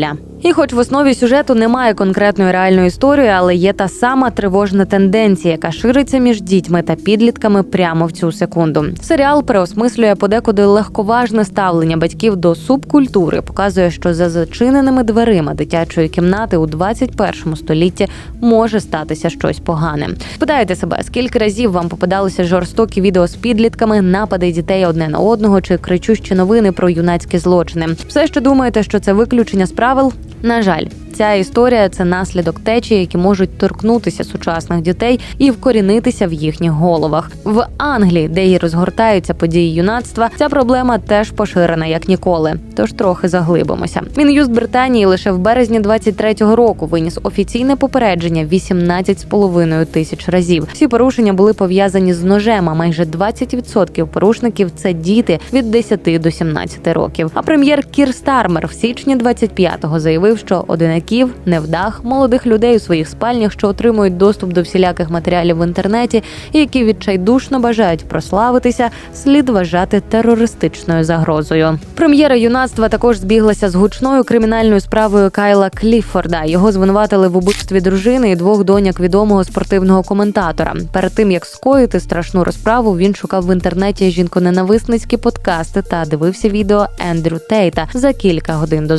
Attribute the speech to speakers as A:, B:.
A: La. І, хоч в основі сюжету немає конкретної реальної історії, але є та сама тривожна тенденція, яка шириться між дітьми та підлітками прямо в цю секунду. Серіал переосмислює подекуди легковажне ставлення батьків до субкультури, показує, що за зачиненими дверима дитячої кімнати у 21 столітті може статися щось погане. Спитайте себе, скільки разів вам попадалися жорстокі відео з підлітками, напади дітей одне на одного чи кричущі новини про юнацькі злочини. Все, що думаєте, що це виключення з правил? На жаль, ця історія це наслідок течії, які можуть торкнутися сучасних дітей і вкорінитися в їхніх головах. В Англії, де й розгортаються події юнацтва, ця проблема теж поширена як ніколи. Тож трохи заглибимося. Мін'юст Британії лише в березні 23-го року виніс офіційне попередження 18,5 тисяч разів. Всі порушення були пов'язані з ножем. А майже 20% порушників це діти від 10 до 17 років. А прем'єр Кір Стармер в січні 25-го заявив, що одинаків, невдах, молодих людей у своїх спальнях, що отримують доступ до всіляких матеріалів в інтернеті, і які відчайдушно бажають прославитися, слід вважати терористичною загрозою. Прем'єра юнацтва також збіглася з гучною кримінальною справою Кайла Кліффорда. Його звинуватили в убивстві дружини і двох доньок відомого спортивного коментатора. Перед тим як скоїти страшну розправу, він шукав в інтернеті жінконенависницькі подкасти та дивився відео Ендрю Тейта за кілька годин до